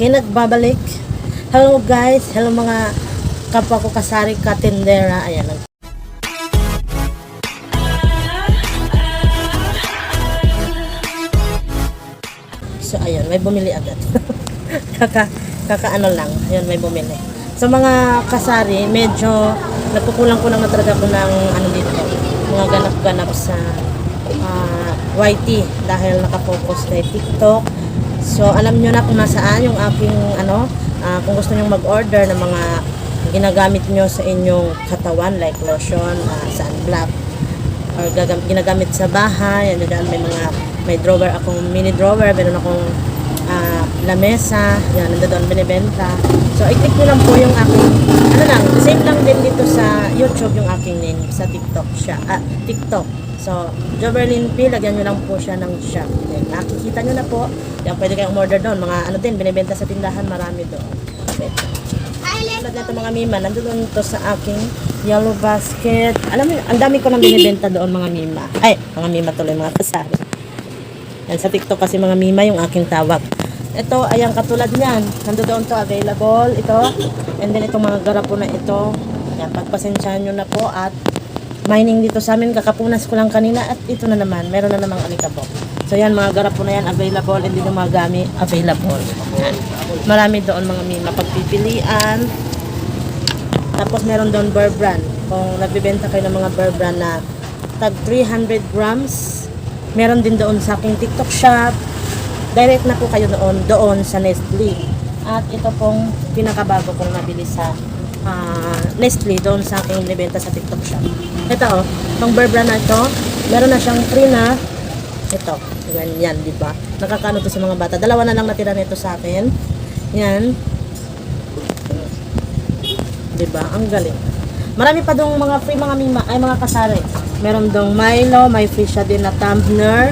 akin nagbabalik. Hello guys, hello mga kapwa ko kasari katindera. Ayan, nag- So ayun, may bumili agad. kaka kakaano lang, ayun may bumili. Sa mga kasari, medyo nagkukulang kulang na talaga ko ng ano dito, mga ganap-ganap sa ah, YT dahil nakafocus kay TikTok. So alam nyo na kung nasaan yung aking ano, ah, kung gusto nyo mag-order ng mga ginagamit nyo sa inyong katawan like lotion, uh, sunblock, or gagam- ginagamit sa bahay. Ano dyan, may mga may drawer akong mini drawer, meron akong lamesa, yan, nandoon binibenta. So, i-click nyo lang po yung aking, ano lang, same lang din dito sa YouTube yung aking name, sa TikTok siya, ah, TikTok. So, Joverlyn P, lagyan nyo lang po siya ng shop. Then, nakikita nyo na po, yan, pwede kayong order doon. Mga ano din, binibenta sa tindahan, marami doon. Okay. Tulad nito mga mima, nandoon to sa aking yellow basket. Alam mo, ang dami ko nang binibenta doon mga mima. Ay, mga mima tuloy, mga kasari. Yan, sa TikTok kasi mga mima yung aking tawag. Ito, ayan, katulad niyan. Nandoon to, available. Ito. And then, itong mga garapo na ito. Yan, pagpasensyahan nyo na po at mining dito sa amin. Kakapunas ko lang kanina at ito na naman. Meron na namang alikabok. So, yan, mga garapo na yan, available. And yung mga gamit, available. Yan. Marami doon mga mima. Pagpipilian. Tapos meron doon bear brand. Kung nagbibenta kayo ng mga bear brand na tag 300 grams, meron din doon sa aking TikTok shop. Direct na po kayo doon, doon sa Nestle. At ito pong pinakabago kong nabili sa ah, Nestle doon sa aking nibenta sa TikTok shop. Ito oh, itong bear brand na ito, meron na siyang free na ito, ganyan, di ba? Nakakano to sa mga bata. Dalawa na lang natira nito sa akin. Yan. Di ba? Ang galing. Marami pa dong mga free mga mima, ay mga kasari. Meron dong Milo, may free siya din na tumbler,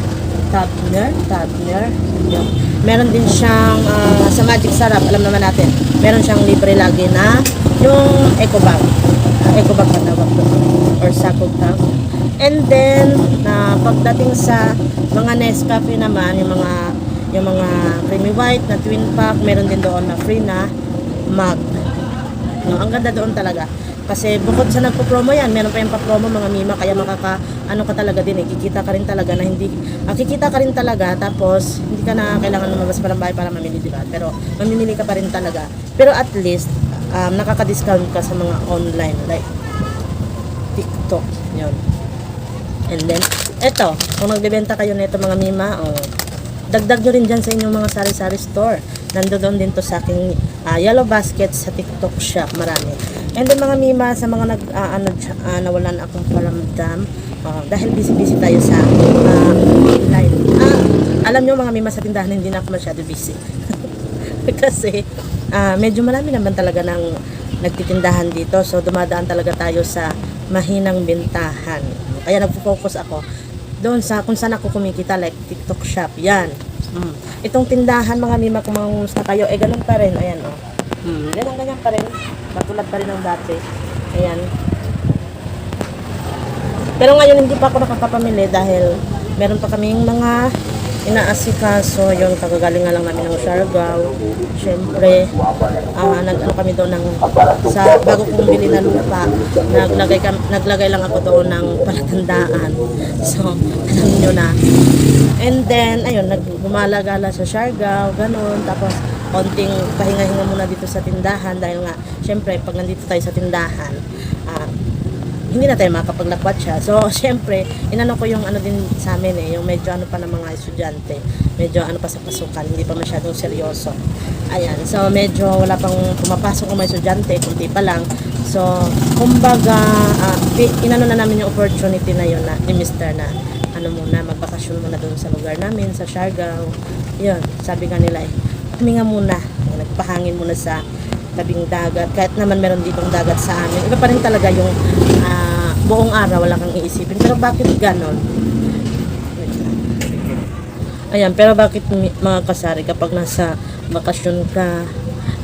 tumbler. Yun. Meron din siyang ah, sa Magic Sarap, alam naman natin. Meron siyang libre lagi na yung eco bag. Ah, eco bag pa tawag ko. Or sakog tawag. And then, na pagdating sa mga Nescafe naman, yung mga yung mga creamy white na twin pack, meron din doon na free na mug. No, ang ganda doon talaga. Kasi bukod sa nagpo-promo yan, meron pa yung pa-promo mga mima, kaya makaka, ano ka talaga din eh, kikita ka rin talaga na hindi, ah, ka rin talaga, tapos hindi ka na kailangan lumabas pa ng bahay para mamili, di ba? Pero mamimili ka pa rin talaga. Pero at least, um, nakaka-discount ka sa mga online, like TikTok, yun. And then, eto, kung nagbebenta kayo nito mga mima, oh, dagdag nyo rin dyan sa inyong mga sari-sari store. Nandoon din to sa aking ah, yellow basket sa TikTok shop. Marami. And then mga mima, sa mga nag, ah, ano, ah, nawalan akong paramdam, ah, dahil busy-busy tayo sa ah, live. Ah, alam nyo mga mima sa tindahan, hindi na ako masyado busy. Kasi ah, medyo marami naman talaga ng nagtitindahan dito. So dumadaan talaga tayo sa mahinang bintahan. Kaya nagpo-focus ako doon sa kung saan ako kumikita like TikTok shop. Yan. Mm. Itong tindahan mga mima kung mangungusta kayo, eh ganun pa rin. Ayan oh. Mm. Ganun ganyan pa rin. Matulad pa rin ng dati. Ayan. Pero ngayon hindi pa ako nakakapamili dahil meron pa kaming mga inaasikaso yung kagagaling nga lang namin ng Siargao. Siyempre, ah nag-ano kami doon ng, sa bago kong bili na lupa, naglagay, kam, naglagay lang ako doon ng palatandaan. So, alam nyo na. And then, ayun, naggumala-gala sa Siargao, ganun. Tapos, konting pahinga-hinga muna dito sa tindahan dahil nga, syempre, pag nandito tayo sa tindahan, ah, hindi na tayo makapaglakwat siya. So, syempre, inano ko yung ano din sa amin eh, yung medyo ano pa ng mga estudyante. Medyo ano pa sa pasukan, hindi pa masyadong seryoso. Ayan, so medyo wala pang pumapasok ng mga estudyante, kunti pa lang. So, kumbaga, pi- inano na namin yung opportunity na yun na, ni Mr. na ano muna, magbakasyon muna doon sa lugar namin, sa Siargao. Yun, sabi nga nila eh, huminga muna, nagpahangin muna sa tabing dagat. Kahit naman meron ditong dagat sa amin, iba pa rin talaga yung ah, buong araw wala kang iisipin. Pero bakit ganon? Ayan, pero bakit mga kasari kapag nasa bakasyon ka,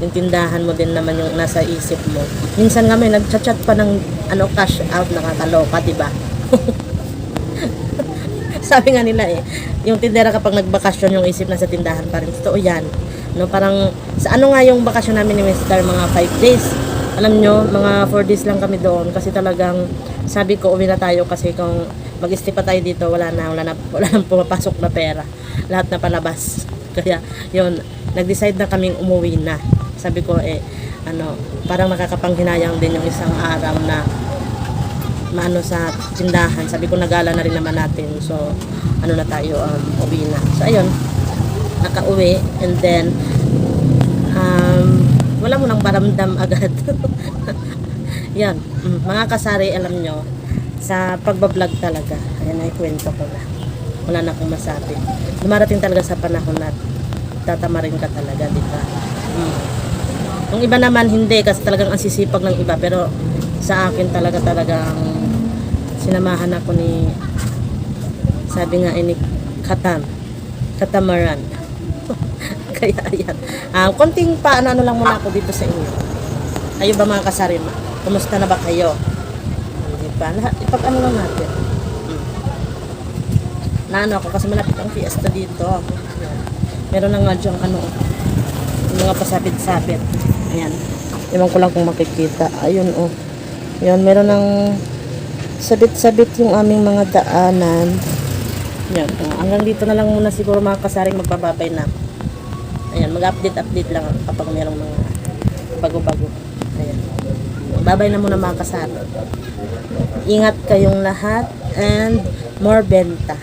yung tindahan mo din naman yung nasa isip mo. Minsan nga may nagchat-chat pa ng ano cash out nakakaloka, di ba? Sabi nga nila eh, yung tindera kapag nagbakasyon yung isip nasa tindahan pa rin. Totoo yan. No, parang sa ano nga yung bakasyon namin ni Mr. mga 5 days. Alam nyo, mga 4 days lang kami doon kasi talagang sabi ko uwi na tayo kasi kung mag-stay pa tayo dito wala na wala na wala nang pumapasok na pera. Lahat na palabas. Kaya yun, nag-decide na kaming umuwi na. Sabi ko eh ano, parang nakakapanghinayang din yung isang araw na maano sa tindahan. Sabi ko nagala na rin naman natin. So ano na tayo um, uwi na. So ayun, nakauwi and then um, wala mo nang paramdam agad. Yan, mm, mga kasari alam nyo, sa pagbablog talaga, ayan ay kwento ko na. Wala na akong masabi. Dumarating talaga sa panahon na tatama rin ka talaga, di ba? Mm. Yung iba naman hindi kasi talagang ang sisipag ng iba pero sa akin talaga talagang sinamahan ako ni sabi nga ini Katam Katamaran kaya ayan Ah, konting paano ano lang muna ako dito sa inyo. Kayo ba mga kasarima? Kumusta na ba kayo? Hindi pa. Ipag ano lang natin. Hmm. naano ako kasi malapit ang fiesta dito. Meron na nga dyan ano yung mga pasabit-sabit. Ayan. Ewan ko lang kung makikita. Ayun oh. Yan meron ng sabit-sabit yung aming mga daanan. Yan oh. hanggang dito na lang muna siguro mga kasaring magpababay na ayan mag-update-update lang kapag merong mga bago-bago. Ayan. Babay na muna mga kasari ingat kayong lahat and more benta